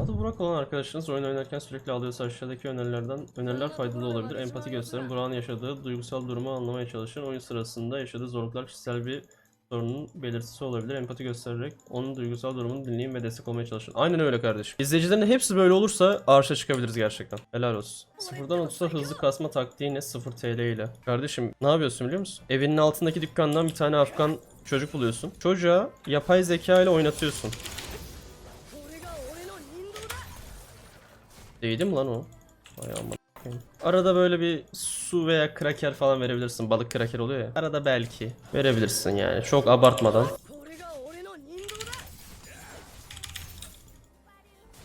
Adı Burak olan arkadaşınız oyun oynarken sürekli alıyorsa aşağıdaki önerilerden öneriler faydalı olabilir. Empati gösterin. Burak'ın yaşadığı duygusal durumu anlamaya çalışın. Oyun sırasında yaşadığı zorluklar kişisel bir sorunun belirtisi olabilir. Empati göstererek onun duygusal durumunu dinleyin ve destek olmaya çalışın. Aynen öyle kardeşim. İzleyicilerin hepsi böyle olursa arşa çıkabiliriz gerçekten. Helal olsun. Sıfırdan 30'a hızlı kasma taktiği ne? 0 TL ile. Kardeşim ne yapıyorsun biliyor musun? Evinin altındaki dükkandan bir tane Afgan çocuk buluyorsun. Çocuğa yapay zeka ile oynatıyorsun. Değdi mi lan o? Ay aman. Arada böyle bir su veya kraker falan verebilirsin. Balık kraker oluyor ya. Arada belki verebilirsin yani. Çok abartmadan.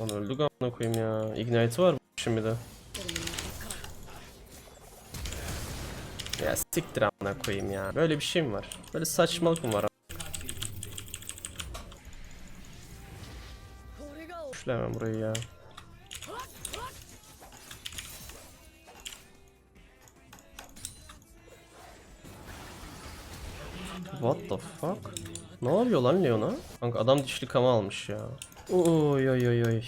Lan öldük amına koyayım ya. Ignite var şimdi de? Ya siktir amına koyayım ya. Böyle bir şey mi var? Böyle saçmalık mı var? Şöyle hemen burayı ya. What the fuck? Ne yapıyor lan Leon'a? Kanka adam dişli kama almış ya. Oy oy oy oy.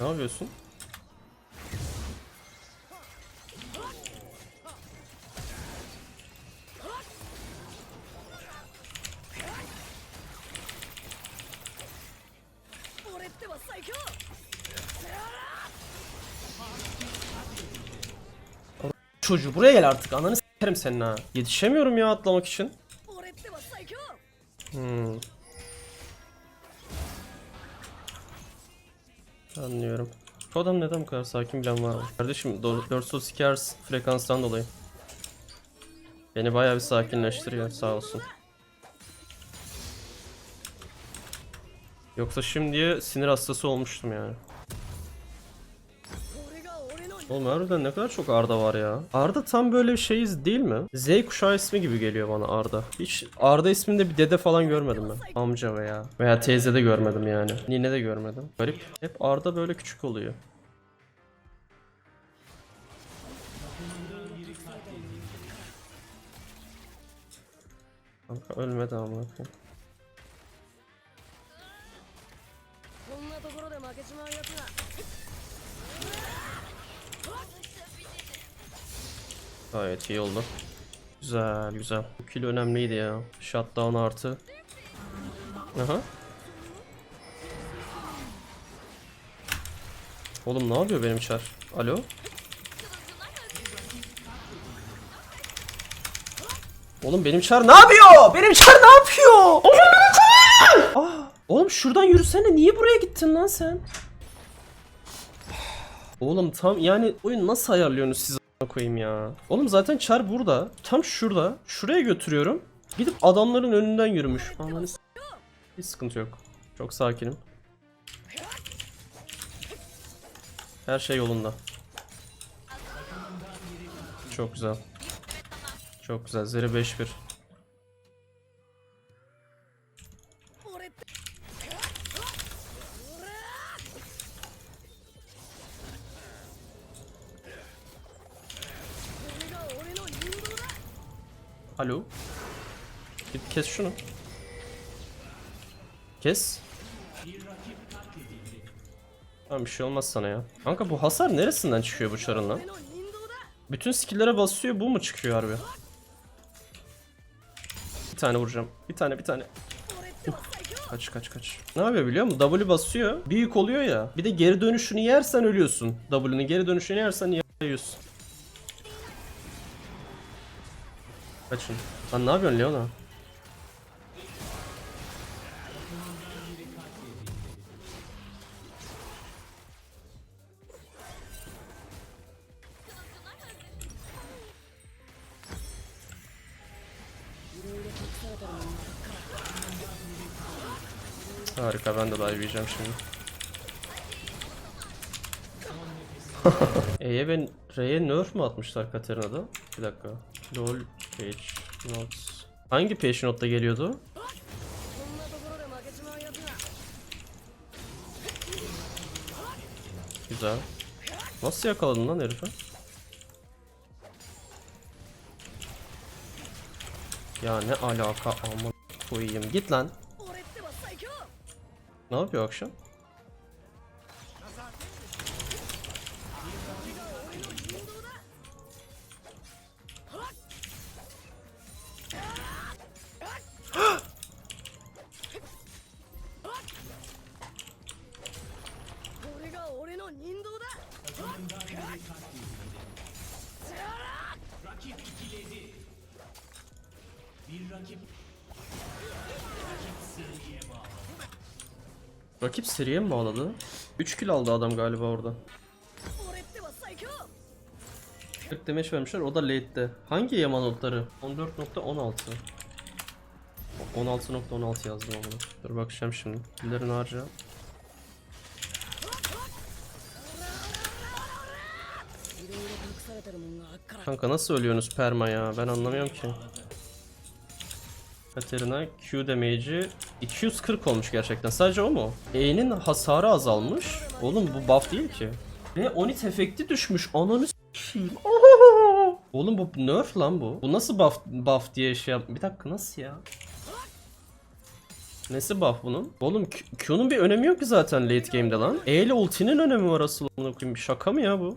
Ne yapıyorsun? çocuğu buraya gel artık ananı s**erim senin ha. Yetişemiyorum ya atlamak için. Hmm. Anlıyorum. Bu adam neden bu kadar sakin bilen var mı? Kardeşim 432 Hz frekanstan dolayı. Beni bayağı bir sakinleştiriyor sağ olsun. Yoksa şimdiye sinir hastası olmuştum yani. Oğlum harbiden ne kadar çok Arda var ya. Arda tam böyle şeyiz değil mi? Z kuşağı ismi gibi geliyor bana Arda. Hiç Arda isminde bir dede falan görmedim ben. Amca veya veya teyze de görmedim yani. Nine de görmedim. Garip. Hep Arda böyle küçük oluyor. Kanka ölmedi ama. Gayet iyi oldu. Güzel güzel. Bu kill önemliydi ya. Shutdown artı. Aha. Oğlum ne yapıyor benim çar? Alo? Oğlum benim çar ne yapıyor? Benim çar ne yapıyor? Çar! Ah! Oğlum şuradan yürüsene. Niye buraya gittin lan sen? Oğlum tam yani oyun nasıl ayarlıyorsunuz siz koyayım ya? Oğlum zaten çar burada. Tam şurada. Şuraya götürüyorum. Gidip adamların önünden yürümüş. Aman hiç sıkıntı yok. Çok sakinim. Her şey yolunda. Çok güzel. Çok güzel. Zeri 5-1. Alo. Git kes şunu. Kes. Tamam bir şey olmaz sana ya. Kanka bu hasar neresinden çıkıyor bu çarın? Bütün skill'lere basıyor bu mu çıkıyor harbi? Bir tane vuracağım. Bir tane bir tane. Uf. Kaç kaç kaç. Ne yapıyor biliyor musun? W basıyor. Büyük oluyor ya. Bir de geri dönüşünü yersen ölüyorsun. W'nin geri dönüşünü yersen yiyorsun. Kaçın. Lan ne yapıyorsun Leona? Harika ben de dive yiyeceğim şimdi. E'ye ben R'ye nerf mi atmışlar Katerina'da? Bir dakika. Lol page notes. Hangi page note'da geliyordu? Güzel. Nasıl yakaladın lan herife? Ya ne alaka aman koyayım. Git lan. Ne yapıyor akşam? Seriye mi bağladı? 3 kill aldı adam galiba orada. 40 damage vermişler o da late'de. Hangi Yaman ultları? 14.16 16.16 yazdım onu. Dur bakacağım şimdi. Killerin harca. Kanka nasıl ölüyorsunuz perma ya? Ben anlamıyorum ki. Katerina Q damage'i 240 olmuş gerçekten. Sadece o mu? E'nin hasarı azalmış. Oğlum bu buff değil ki. Ve Onit efekti düşmüş. Ananı s**eyim. Oğlum bu nerf lan bu. Bu nasıl buff buff diye şey yap. Bir dakika nasıl ya? Nesi buff bunun? Oğlum Q'nun bir önemi yok ki zaten late game'de lan. E ile ultinin önemi var asıl. Amına koyayım. Şaka mı ya bu?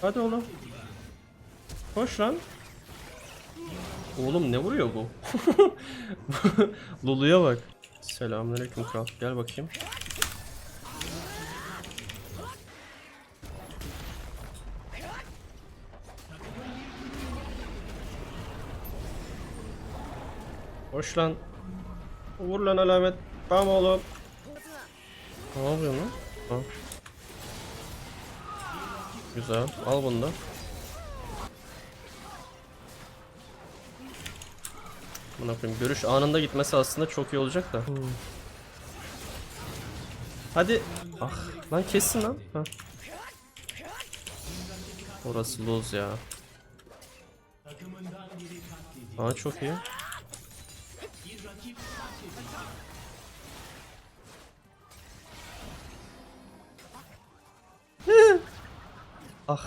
Hadi oğlum. Koş lan. Oğlum ne vuruyor bu? Lulu'ya bak. Selamünaleyküm kral. Gel bakayım. Hoş lan. Vur lan alamet. Tamam oğlum. Ne yapıyorsun lan? Ne? Güzel. Al bunu da. Buna koyayım. Görüş anında gitmesi aslında çok iyi olacak da. Hadi. Ah. Lan kessin lan. Ha. Orası lose ya. Aa çok iyi. Ah.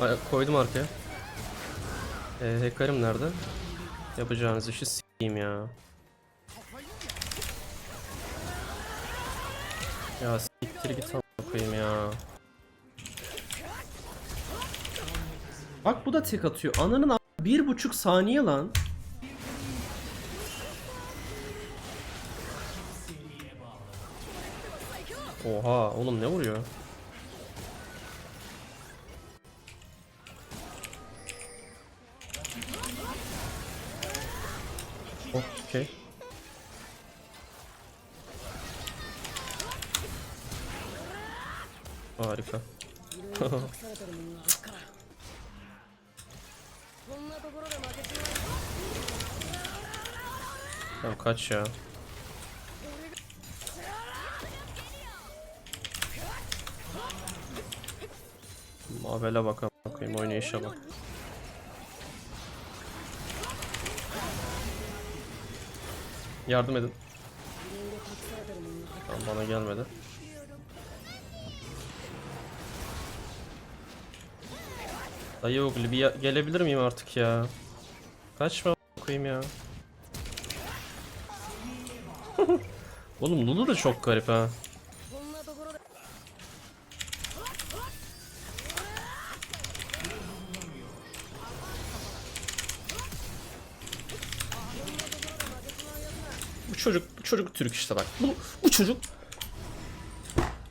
Ay, koydum arkaya. Ee, hackerim nerede? Yapacağınız işi s**eyim ya. Ya siktir git koyayım ya. Bak bu da tek atıyor. Ananın bir buçuk saniye lan. Oha oğlum ne vuruyor? Okey. Harika. tamam kaç ya. Mavele bakalım. Bakayım oynayışa bak. Yardım edin. Tamam bana gelmedi. Dayı Ogli bir gelebilir miyim artık ya? Kaçma koyayım ya. Oğlum Lulu da çok garip ha. Çocuk Türk işte bak. Bu, bu çocuk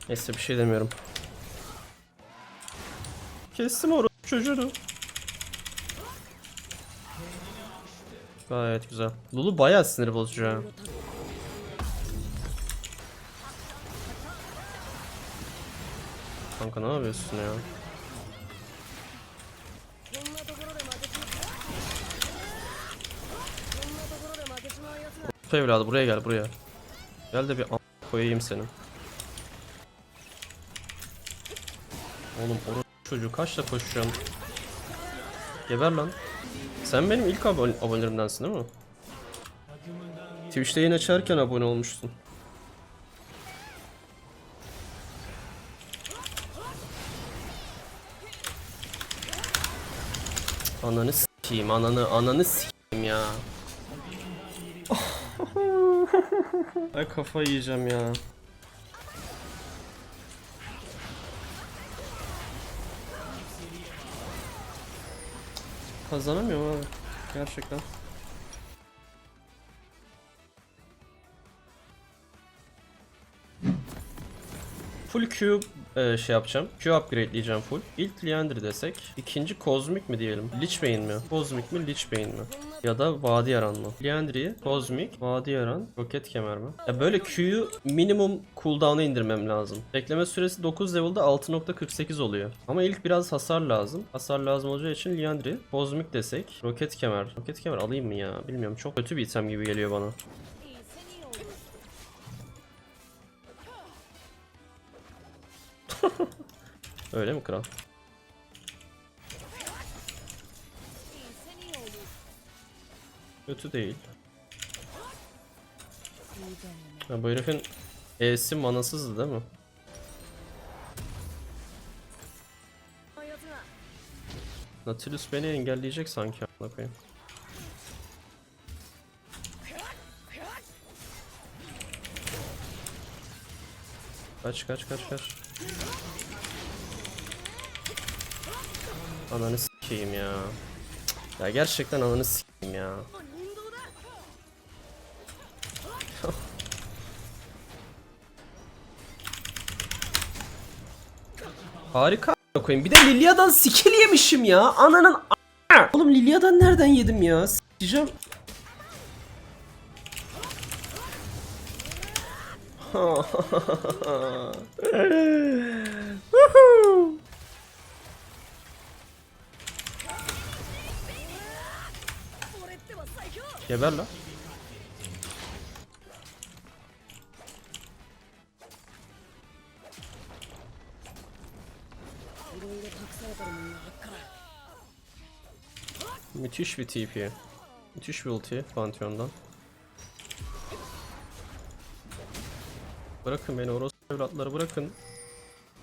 Neyse bir şey demiyorum. Kestim orası çocuğunu. Gayet güzel. Lulu bayağı sinir bozucu ha. Kanka ne yapıyorsun ya? Evladı buraya gel buraya. Gel de bir koyayım seni. Oğlum oru çocuğu kaçla koşacaksın? Geber lan. Sen benim ilk abone abonelerimdensin değil mi? Twitch'te yayın açarken abone olmuştun. Ananı s**eyim, ananı, ananı s**eyim ya. Oh. Ay kafa yiyeceğim ya. Kazanamıyorum abi. Gerçekten. Full Q e, şey yapacağım. Q upgradeleyeceğim full. İlk Liandry desek. ikinci Cosmic mi diyelim? Lich Bane mi? Cosmic mi? Lich Bane mi? Ya da Vadi Yaran mı? Liandry'yi Cosmic, Vadi Yaran, Roket Kemer mi? Ya böyle Q'yu minimum cooldown'a indirmem lazım. Bekleme süresi 9 level'da 6.48 oluyor. Ama ilk biraz hasar lazım. Hasar lazım olacağı için Liandry, Cosmic desek. Roket Kemer. Roket Kemer alayım mı ya? Bilmiyorum. Çok kötü bir item gibi geliyor bana. Öyle mi kral? Kötü değil. Ya bu herifin E'si manasızdı değil mi? Nautilus beni engelleyecek sanki amına koyayım. Kaç kaç kaç kaç. Ananı s**eyim ya. Ya gerçekten ananı s**eyim ya. Harika koyayım. Bir de Lilia'dan skill yemişim ya. Ananın Oğlum Lilia'dan nereden yedim ya? S**eceğim. Geber lan. Müthiş bir TP. Müthiş bir ulti Pantheon'dan. Bırakın beni orospu evlatları bırakın.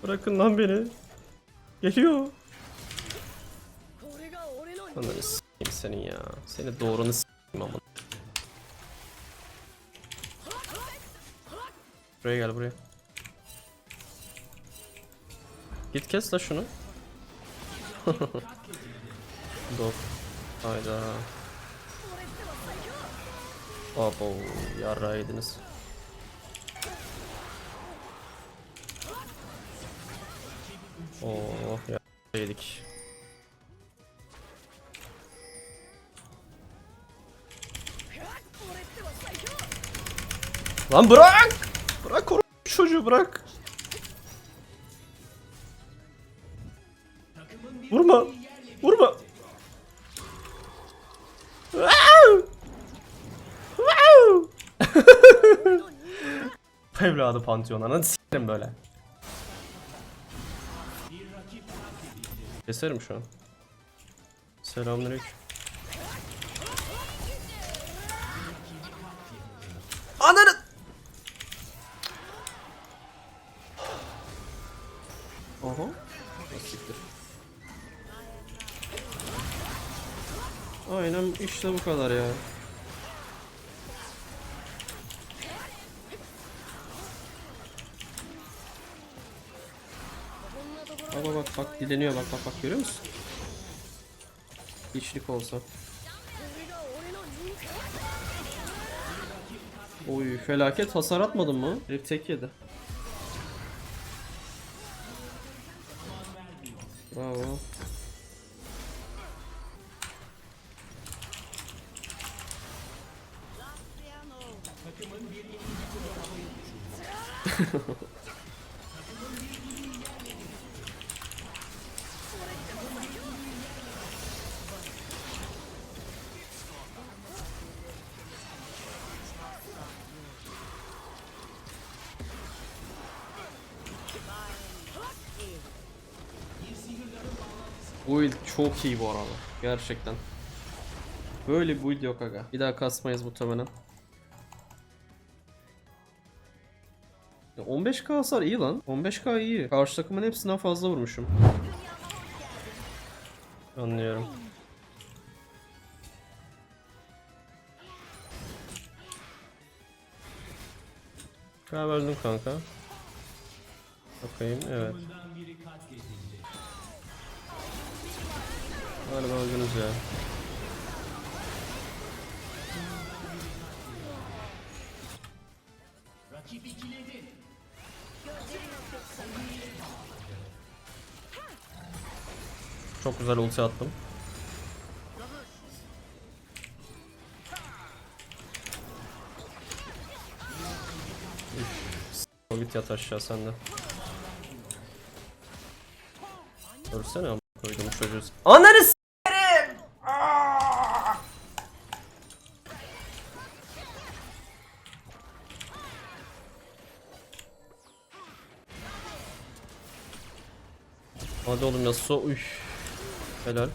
Bırakın lan beni. Geliyor. Ananı s**eyim senin ya. Seni doğrunu s**eyim ama. Buraya gel buraya. Git kes la şunu. Dok. Hayda. Abo yarra yediniz. Oh ya yedik. Lan bırak! Bırak onu çocuğu bırak. Vurma. Vurma. Wow! Wow! Evladı Pantheon ananı s**erim böyle. Keserim şu an. Selamünaleyküm. Ananı! Oho. Siktir. Aynen işte bu kadar ya. Dileniyor bak bak bak görüyor musun? Hiçlik olsa. Oy felaket hasar atmadın mı? Herif tek yedi. Bravo. çok iyi bu arada. Gerçekten. Böyle bir yok aga. Bir daha kasmayız muhtemelen. Ya 15k hasar iyi lan. 15k iyi. Karşı takımın hepsinden fazla vurmuşum. Anlıyorum. Galiba öldüm kanka. Bakayım evet. Galiba öldünüz ya. Çok güzel ulti attım. S- Git yat aşağı sen de. Ölsene ama koydum çocuğu. Ananı Hadi oğlum Yasuo üf. Helal.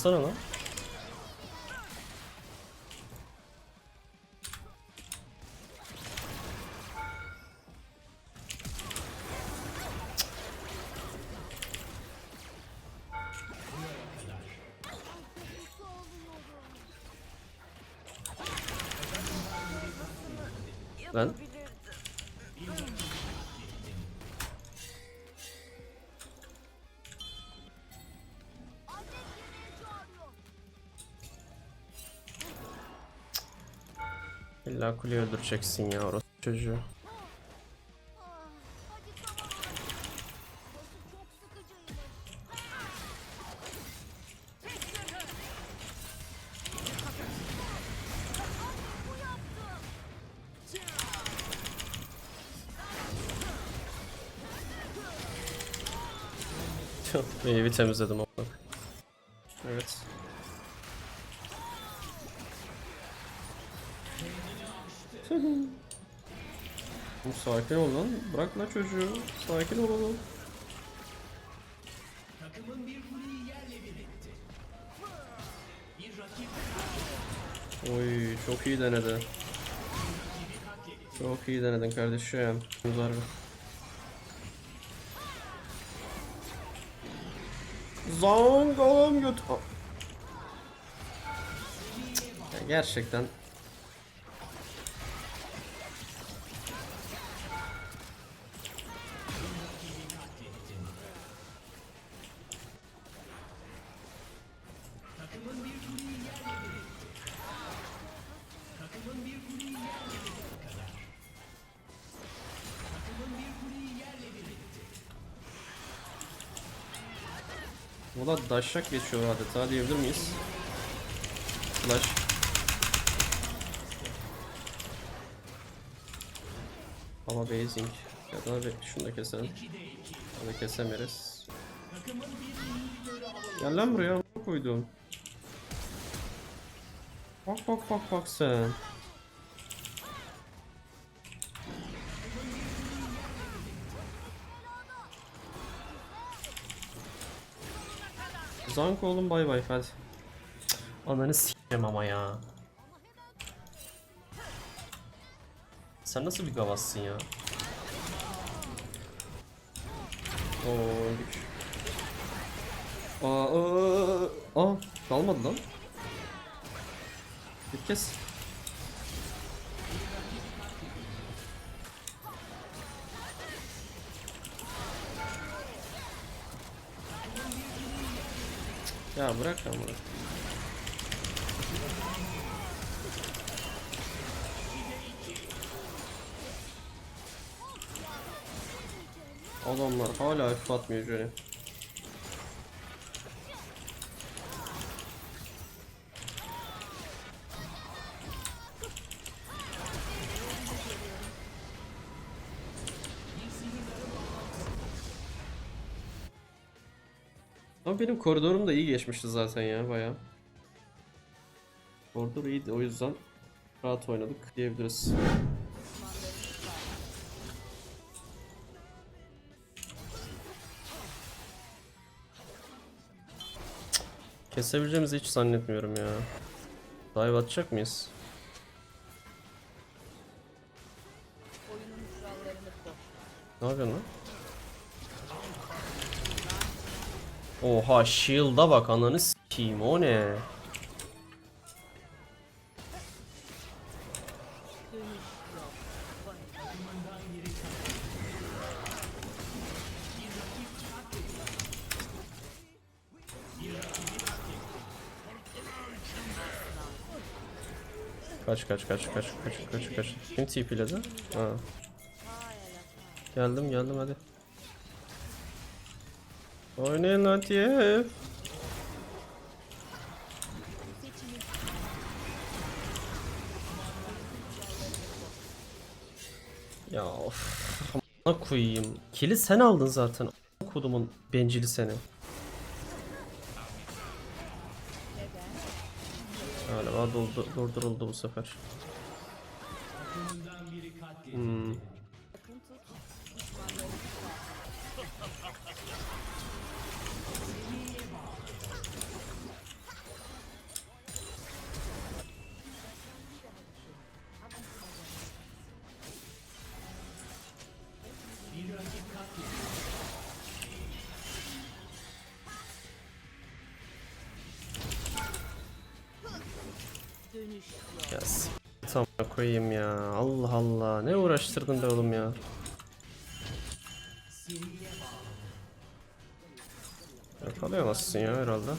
Oynasana lan. Lan illa kuleyi öldüreceksin ya orası çocuğu. İyi bir temizledim onu. Evet. Oğlum sakin ol lan. Bırak lan çocuğu. Sakin ol oğlum. Oy çok iyi denedi. Çok iyi denedin kardeşim. Bir. Zong oğlum göt. Gerçekten Da daşak geçiyor adeta diyebilir miyiz? Flash. Ama basing. Ya da şunu da keselim. Da kesemeriz. Gel lan buraya koydum. Bak bak bak bak sen. Zank oğlum bay bay hadi. Ananı s**eceğim ama ya. Sen nasıl bir gavassın ya? Oo öldük. Aa, aa, aa, kalmadı lan. Bir kez. Bırak lan bunu. Adamlar hala F atmıyor şöyle. Ama benim koridorum da iyi geçmişti zaten ya baya. Koridor iyiydi o yüzden rahat oynadık diyebiliriz. Kesebileceğimizi hiç zannetmiyorum ya. Dive atacak mıyız? Ne yapıyorsun lan? Oha shield'a bak ananı s**eyim o ne? Kaç kaç kaç kaç kaç kaç kaç. Kim TP'ledi? Ha. Geldim geldim hadi. Oynayın lan TF. Ya of. Koyayım. Kili sen aldın zaten. Kodumun bencili seni. Galiba durduruldu bu sefer. Hmm. Ya s- tam koyayım ya. Allah Allah. Ne uğraştırdın be oğlum ya. Yakalayamazsın ya herhalde.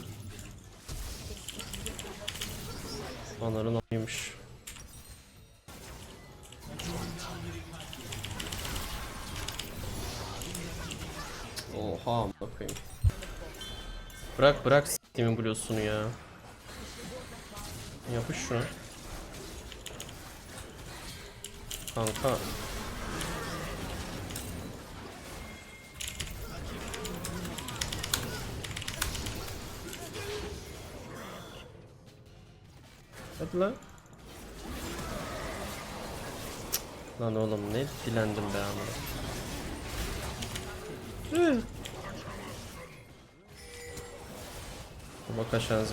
Anarın ayıymış. Oha amına koyayım. Bırak bırak s**timin bluesunu ya. Yapış şuna. Kanka. Hadi lan. Lan oğlum ne dilendim be amına. Bak aşağıya.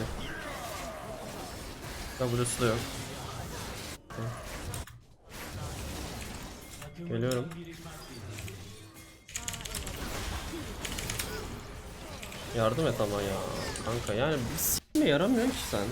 W'su da yok. Geliyorum. Yardım et ama ya. Kanka yani bir s**me yaramıyor ki sen.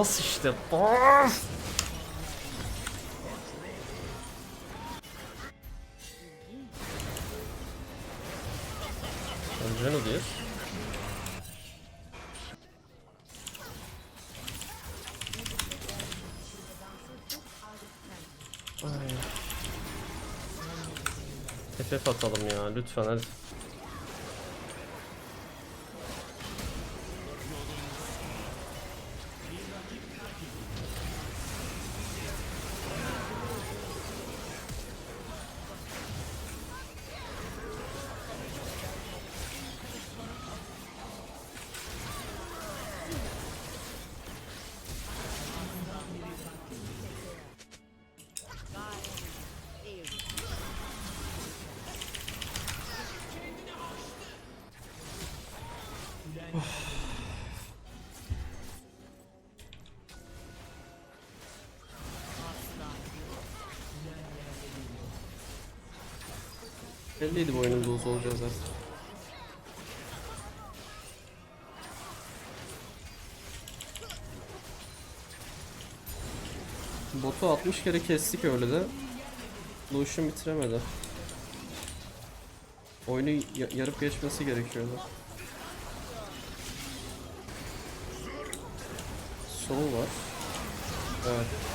Bas işte bas. Önce ne diyor? Ay. Tepef atalım ya lütfen hadi. Belliydi bu oyunun lose olacağı zaten. Botu 60 kere kestik öyle de. Lucian bitiremedi. Oyunu ya- yarıp geçmesi gerekiyordu. Sol var. Evet.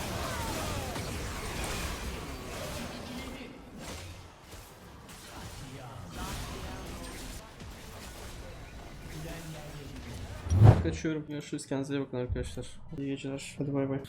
Kaçıyorum. Görüşürüz. Kendinize iyi bakın arkadaşlar. İyi geceler. Hadi bay bay.